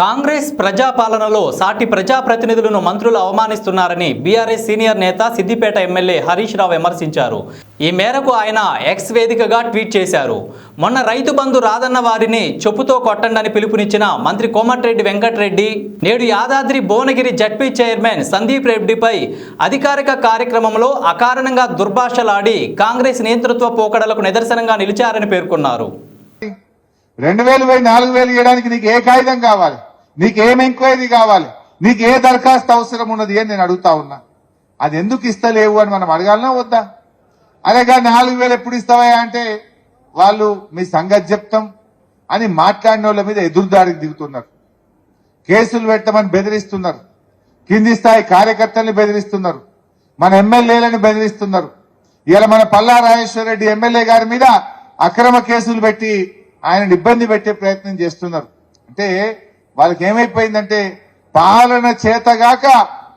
కాంగ్రెస్ ప్రజాపాలనలో సాటి ప్రజాప్రతినిధులను మంత్రులు అవమానిస్తున్నారని బీఆర్ఎస్ సీనియర్ నేత సిద్దిపేట ఎమ్మెల్యే హరీష్ రావు విమర్శించారు. ఈ మేరకు ఆయన ఎక్స్ వేదికగా ట్వీట్ చేశారు. మొన్న రైతు బంధు రాదన్న వారిని చెప్పుతో కొట్టండని పిలుపునిచ్చిన మంత్రి కోమటిరెడ్డి వెంకటరెడ్డి నేడు యాదాద్రి భువనగిరి జడ్పీ చైర్మన్ సందీప్ రెడ్డిపై అధికారిక కార్యక్రమంలో అకారణంగా దుర్భాషలాడి కాంగ్రెస్ నేతృత్వ పోకడలకు నిదర్శనంగా నిలిచారని పేర్కొన్నారు. రెండు వేలు పోయి నాలుగు వేలు ఇవ్వడానికి నీకు ఏ కాగితం కావాలి? నీకు ఏం ఎంక్వైరీ కావాలి? నీకు ఏ దరఖాస్తు అవసరం ఉన్నది అని నేను అడుగుతా ఉన్నా. అది ఎందుకు ఇస్తలేవు అని మనం అడగాలనా వద్దా? అరేగా నాలుగు వేలు ఎప్పుడు ఇస్తావా అంటే వాళ్ళు మీ సంగతి చెప్తాం అని మాట్లాడిన వాళ్ళ మీద ఎదురుదారికి దిగుతున్నారు. కేసులు పెట్టమని బెదిరిస్తున్నారు. కింది స్థాయి కార్యకర్తల్ని బెదిరిస్తున్నారు. మన ఎమ్మెల్యేలను బెదిరిస్తున్నారు. ఇలా మన పల్లా రాజేశ్వర రెడ్డి ఎమ్మెల్యే గారి మీద అక్రమ కేసులు పెట్టి ఆయన ఇబ్బంది పెట్టే ప్రయత్నం చేస్తున్నారు. అంటే వాళ్ళకి ఏమైపోయిందంటే పాలన చేతగాక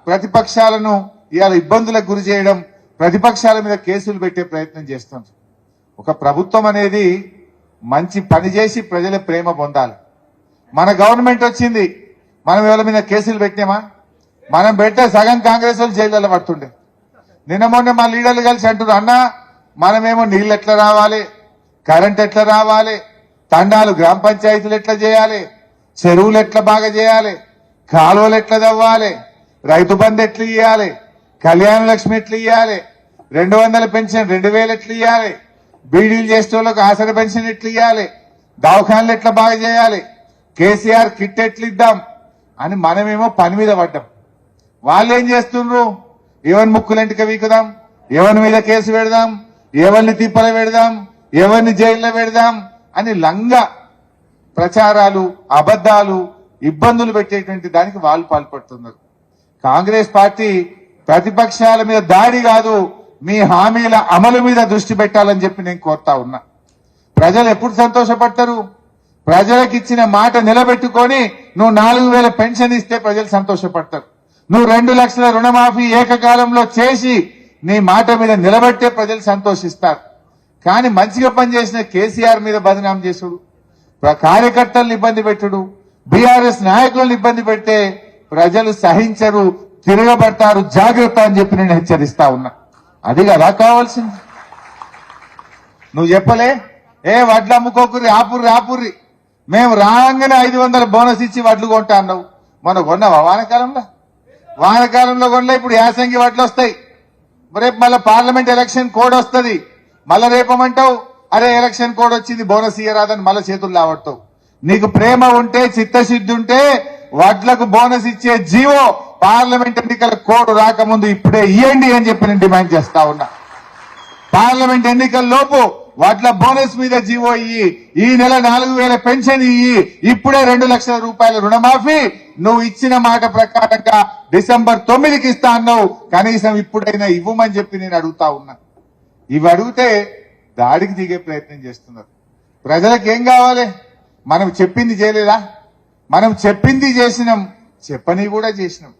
ప్రతిపక్షాలను ఇవాళ ఇబ్బందులకు గురి చేయడం ప్రతిపక్షాల మీద కేసులు పెట్టే ప్రయత్నం చేస్తున్నారు. ఒక ప్రభుత్వం అనేది మంచి పని చేసి ప్రజల ప్రేమ పొందాలి. మన గవర్నమెంట్ వచ్చింది మనం ఎవరి మీద కేసులు పెట్టామా మనం పెట్టే సగం కాంగ్రెస్ వాళ్ళు జైల్లో పడుతుండే. నిన్న మొన్న మా లీడర్లు కలిసి అంటున్నారు అన్న మనమేమో నీళ్ళు ఎట్లా రావాలి? కరెంట్ ఎట్లా రావాలి? తండాలు గ్రామ పంచాయతీలు ఎట్లా చేయాలి? చెరువులు ఎట్లా బాగా చేయాలి? కాలువలు ఎట్లా తవ్వాలి? రైతు బంధు ఎట్లా ఇవ్వాలి కళ్యాణ లక్ష్మి ఎట్లా ఇవ్వాలి రెండు వందల పెన్షన్ రెండు వేలు ఎట్లా ఇవ్వాలి బీడీలు చేసే వాళ్ళకి ఆసర పెన్షన్ ఎట్లా ఇవ్వాలి దవాఖానలు ఎట్లా బాగా చేయాలి? కేసీఆర్ కిట్ ఎట్లా ఇద్దాం? అని మనమేమో పని మీద పడ్డాం. వాళ్ళు ఏం చేస్తుండ్రు? ఎవరి ముక్కులంటిక వీకుదాం? ఎవరి మీద కేసు పెడదాం? ఎవరిని తిప్పల పెడదాం? ఎవరిని జైల్లో పెడదాం? అని లంగా ప్రచారాలు అబద్ధాలు ఇబ్బందులు పెట్టేటువంటి దానికి వాళ్ళు పాల్పడుతున్నారు. కాంగ్రెస్ పార్టీ ప్రతిపక్షాల మీద దాడి కాదు మీ హామీల అమలు మీద దృష్టి పెట్టాలని చెప్పి నేను కోరుతా ఉన్నా. ప్రజలు ఎప్పుడు సంతోషపడతారు? ప్రజలకు ఇచ్చిన మాట నిలబెట్టుకొని నువ్వు నాలుగు వేల పెన్షన్ ఇస్తే ప్రజలు సంతోషపడతారు. నువ్వు రెండు లక్షల రుణమాఫీ ఏకకాలంలో చేసి నీ మాట మీద నిలబెట్టే ప్రజలు సంతోషిస్తారు. కానీ మంచిగా పనిచేసిన కేసీఆర్ మీద బదనాం చేసుడు కార్యకర్తలను ఇబ్బంది పెట్టుడు బీఆర్ఎస్ నాయకులను ఇబ్బంది పెడితే ప్రజలు సహించరు తిరగబడతారు జాగ్రత్త అని చెప్పి నేను హెచ్చరిస్తా ఉన్నా. అది కదా కావాల్సింది. నువ్వు చెప్పలే? ఏ వడ్లు అమ్ముకోకుర్రి ఆపుర్రి ఆపుర్రి. మేము రాగానే ఐదు వందల బోనస్ ఇచ్చి వడ్లు కొంటా అన్నావు. మొన్న కొన్నావా వానకాలంలో? వానకాలంలో కొనలే ఇప్పుడు యాసంగి వడ్లు వస్తాయి. రేపు మళ్ళీ పార్లమెంట్ ఎలక్షన్ కోడ్ వస్తుంది. మళ్ళా రేపమంటావు? అరే ఎలక్షన్ కోడ్ వచ్చింది బోనస్ ఇయ్యరాదని మళ్ళీ చేతులు లావడతావు. నీకు ప్రేమ ఉంటే చిత్తశుద్ధి ఉంటే వడ్లకు బోనస్ ఇచ్చే జీవో పార్లమెంట్ ఎన్నికల కోడ్ రాకముందు ఇప్పుడే ఇయ్యండి అని చెప్పి నేను డిమాండ్ చేస్తా ఉన్నా. పార్లమెంట్ ఎన్నికల లోపు వాట్ల బోనస్ మీద జీవో ఇయ్యి ఈ నెల నాలుగు వేల పెన్షన్ ఇయ్యి ఇప్పుడే రెండు లక్షల రూపాయల రుణమాఫీ నువ్వు ఇచ్చిన మాట ప్రకారంగా డిసెంబర్ తొమ్మిదికి ఇస్తా అన్నావు. కనీసం ఇప్పుడైనా ఇవ్వమని చెప్పి నేను అడుగుతా ఉన్నా. ఇవి అడిగితే దాడికి దిగే ప్రయత్నం చేస్తున్నారు. ప్రజలకు ఏం కావాలి? మనం చెప్పింది చేయలేదా? మనం చెప్పింది చేసినాం చెప్పని కూడా చేసినాం.